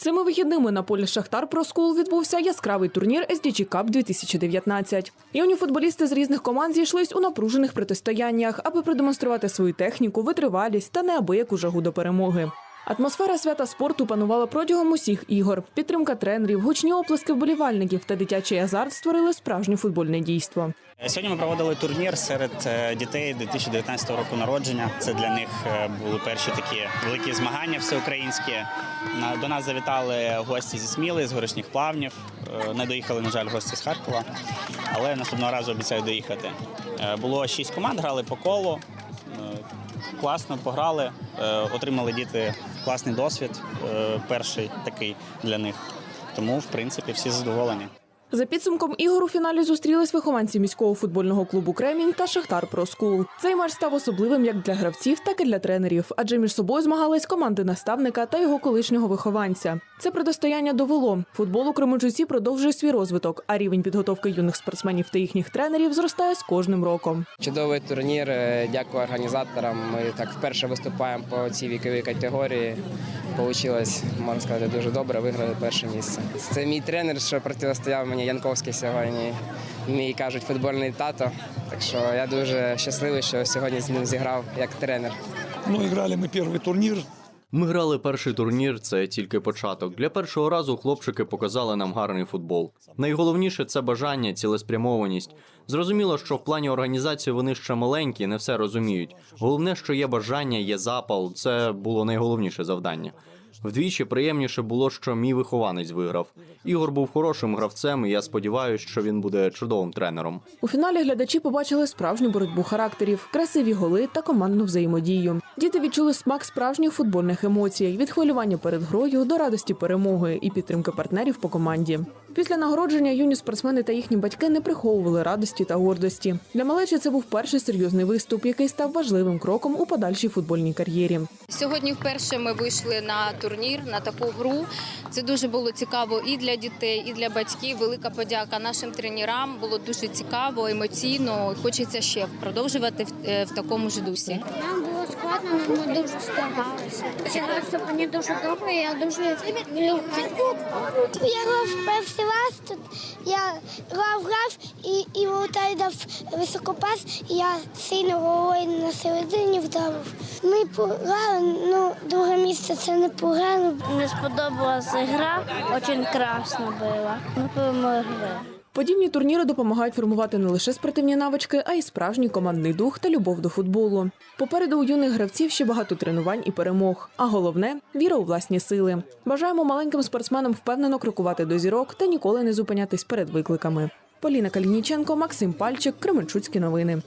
Цими вихідними на полі Шахтар Про Скул відбувся яскравий турнір SDG Cup 2019. Юні футболісти з різних команд зійшлись у напружених протистояннях, аби продемонструвати свою техніку, витривалість та неабияку жагу до перемоги. Атмосфера свята спорту панувала протягом усіх ігор. Підтримка тренерів, гучні оплески вболівальників та дитячий азарт створили справжнє футбольне дійство. Сьогодні ми проводили турнір серед е, дітей 2019 року народження. Це для них е, були перші такі великі змагання всеукраїнські. До нас завітали гості зі Сміли, з горішніх плавнів. Е, Не доїхали, на жаль, гості з Харкова, але наступного разу обіцяю доїхати. Було шість команд, грали по колу. Класно пограли, е, отримали діти класний досвід, е, перший такий для них. Тому, в принципі, всі задоволені. За підсумком ігор у фіналі зустрілись вихованці міського футбольного клубу Кремінь та Шахтар Про Скул. Цей матч став особливим як для гравців, так і для тренерів, адже між собою змагались команди наставника та його колишнього вихованця. Це протистояння довело. Футбол у Кременчуці продовжує свій розвиток, а рівень підготовки юних спортсменів та їхніх тренерів зростає з кожним роком. Чудовий турнір. Дякую організаторам. Ми так вперше виступаємо по цій віковій категорії. Получилось, можна сказати, дуже добре. Виграли перше місце. Це мій тренер, що протистояв мені Янковський сьогодні. Мій кажуть, футбольний тато. Так що я дуже щасливий, що сьогодні з ним зіграв як тренер. Ну, играли мы первый турнир. Ми грали перший турнір, це тільки початок. Для першого разу хлопчики показали нам гарний футбол. Найголовніше це бажання, цілеспрямованість. Зрозуміло, що в плані організації вони ще маленькі, не все розуміють. Головне, що є бажання, є запал. Це було найголовніше завдання. Вдвічі приємніше було, що мій вихованець виграв. Ігор був хорошим гравцем, і я сподіваюся, що він буде чудовим тренером. У фіналі глядачі побачили справжню боротьбу характерів, красиві голи та командну взаємодію. Діти відчули смак справжніх футбольних емоцій від хвилювання перед грою до радості перемоги і підтримки партнерів по команді. Після нагородження юні спортсмени та їхні батьки не приховували радості та гордості. Для малечі це був перший серйозний виступ, який став важливим кроком у подальшій футбольній кар'єрі. Сьогодні вперше ми вийшли на турнір, на таку гру. Це дуже було цікаво і для дітей, і для батьків. Велика подяка нашим тренерам. Було дуже цікаво, емоційно. Хочеться ще продовжувати в, е, в такому ж дусі. Нам було складно, але ми дуже старалися. Мені дуже добре, я дуже люблю. Я грав тут, я грав, грав і, і Волтай дав високопас, і я сильно головою на середині вдарив. Ми пограли, ну друге місце це не погано. Мені сподобалася гра, дуже красно була. Ми перемогли. Подібні турніри допомагають формувати не лише спортивні навички, а й справжній командний дух та любов до футболу. Попереду у юних гравців ще багато тренувань і перемог. А головне віра у власні сили. Бажаємо маленьким спортсменам впевнено крокувати до зірок та ніколи не зупинятись перед викликами. Поліна Калініченко, Максим Пальчик, Кременчуцькі новини.